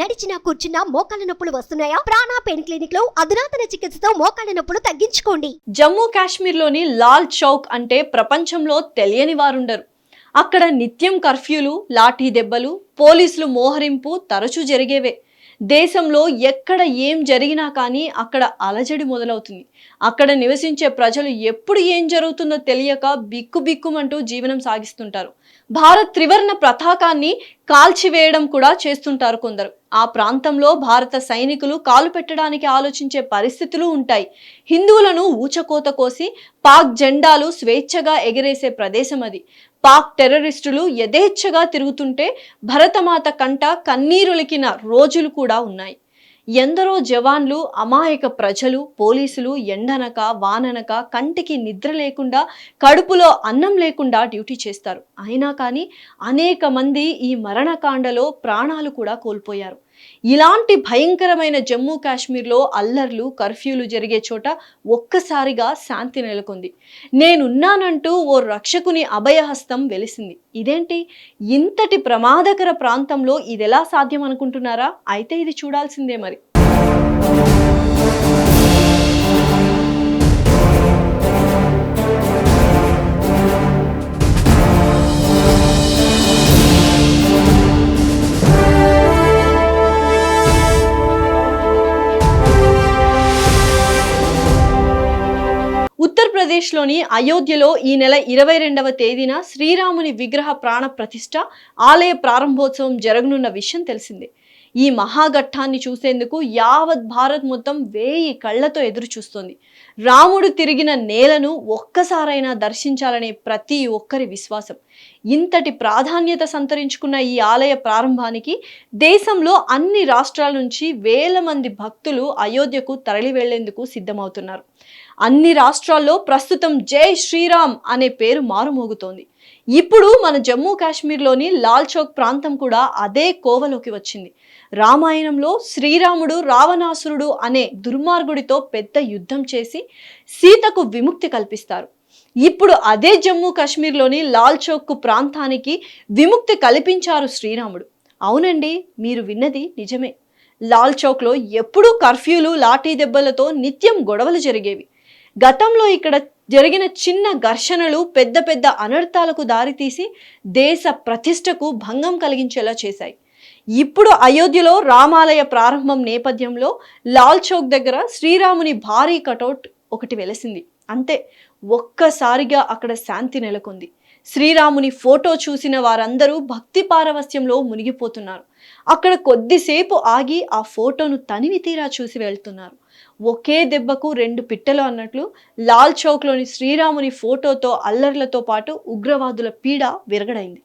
నడిచినా కూర్చున్నా మోకాళ్ళ నొప్పులు వస్తున్నాయా? ప్రాణా పెయిన్ క్లినిక్లో అధునాతన చికిత్సతో మోకాళ్ళ నొప్పులు తగ్గించుకోండి. జమ్మూ కాశ్మీర్లోని లాల్ చౌక్ అంటే ప్రపంచంలో తెలియని వారుండరు. అక్కడ నిత్యం కర్ఫ్యూలు లాఠీ దెబ్బలు పోలీసులు మోహరింపు తరచూ జరిగేవే. దేశంలో ఎక్కడ ఏం జరిగినా కానీ అక్కడ అలజడి మొదలవుతుంది. అక్కడ నివసించే ప్రజలు ఎప్పుడు ఏం జరుగుతుందో తెలియక బిక్కు బిక్కుమంటూ జీవనం సాగిస్తుంటారు. భారత్ త్రివర్ణ పతాకాన్ని కాల్చివేయడం కూడా చేస్తుంటారు కొందరు. ఆ ప్రాంతంలో భారత సైనికులు కాలు పెట్టడానికి ఆలోచించే పరిస్థితులు ఉంటాయి. హిందువులను ఊచకోత కోసి పాక్ జెండాలు స్వేచ్ఛగా ఎగిరేసే ప్రదేశం అది. పాక్ టెర్రరిస్టులు యథేచ్ఛగా తిరుగుతుంటే భరతమాత కంట కన్నీరులికిన రోజులు కూడా ఉన్నాయి. ఎందరో జవాన్లు అమాయక ప్రజలు పోలీసులు ఎండనక వాననక కంటికి నిద్ర లేకుండా కడుపులో అన్నం లేకుండా డ్యూటీ చేస్తారు. అయినా కానీ అనేక మంది ఈ మరణకాండలో ప్రాణాలు కూడా కోల్పోయారు. ఇలాంటి భయంకరమైన జమ్మూ కాశ్మీర్లో అల్లర్లు కర్ఫ్యూలు జరిగే చోట ఒక్కసారిగా శాంతి నెలకొంది. నేనున్నానంటూ ఓ రక్షకుని అభయహస్తం వెలిసింది. ఇదేంటి? ఇంతటి ప్రమాదకర ప్రాంతంలో ఇదెలా సాధ్యం అనుకుంటున్నారా? అయితే ఇది చూడాల్సిందే మరి. ఆంధ్రప్రదేశ్లోని అయోధ్యలో ఈ నెల ఇరవై రెండవ తేదీన శ్రీరాముని విగ్రహ ప్రాణ ప్రతిష్ట ఆలయ ప్రారంభోత్సవం జరగనున్న విషయం తెలిసిందే. ఈ మహాఘట్టాన్ని చూసేందుకు యావత్ భారత్ మొత్తం వేయి కళ్ళతో ఎదురు చూస్తోంది రాముడు తిరిగిన నేలను ఒక్కసారైనా దర్శించాలనే ప్రతి ఒక్కరి విశ్వాసం. ఇంతటి ప్రాధాన్యత సంతరించుకున్న ఈ ఆలయ ప్రారంభానికి దేశంలో అన్ని రాష్ట్రాల నుంచి వేల మంది భక్తులు అయోధ్యకు తరలి వెళ్ళేందుకు సిద్ధమవుతున్నారు. అన్ని రాష్ట్రాల్లో ప్రస్తుతం జై శ్రీరామ్ అనే పేరు మారుమోగుతోంది. ఇప్పుడు మన జమ్మూ కాశ్మీర్లోని లాల్ చౌక్ ప్రాంతం కూడా అదే కోవలోకి వచ్చింది. రామాయణంలో శ్రీరాముడు రావణాసురుడు అనే దుర్మార్గుడితో పెద్ద యుద్ధం చేసి సీతకు విముక్తి కల్పిస్తారు. ఇప్పుడు అదే జమ్మూ కాశ్మీర్లోని లాల్ చౌక్ ప్రాంతానికి విముక్తి కల్పించారు శ్రీరాముడు. అవునండి మీరు విన్నది నిజమే. లాల్ చౌక్లో ఎప్పుడూ కర్ఫ్యూలు లాఠీ దెబ్బలతో నిత్యం గొడవలు జరిగేవి. గతంలో ఇక్కడ జరిగిన చిన్న ఘర్షణలు పెద్ద పెద్ద అనర్థాలకు దారితీసి దేశ ప్రతిష్టకు భంగం కలిగించేలా చేశాయి. ఇప్పుడు అయోధ్యలో రామాలయ ప్రారంభం నేపథ్యంలో లాల్ చౌక్ దగ్గర శ్రీరాముని భారీ కటౌట్ ఒకటి వెలసింది. అంతే ఒక్కసారిగా అక్కడ శాంతి నెలకొంది. శ్రీరాముని ఫోటో చూసిన వారందరూ భక్తి పారవస్యంలో మునిగిపోతున్నారు. అక్కడ కొద్దిసేపు ఆగి ఆ ఫోటోను తనివి తీరా చూసి వెళ్తున్నారు. ఒకే దెబ్బకు రెండు పిట్టలు అన్నట్లు లాల్ చౌక్లోని శ్రీరాముని ఫోటోతో అల్లర్లతో పాటు ఉగ్రవాదుల పీడ విరగడైంది.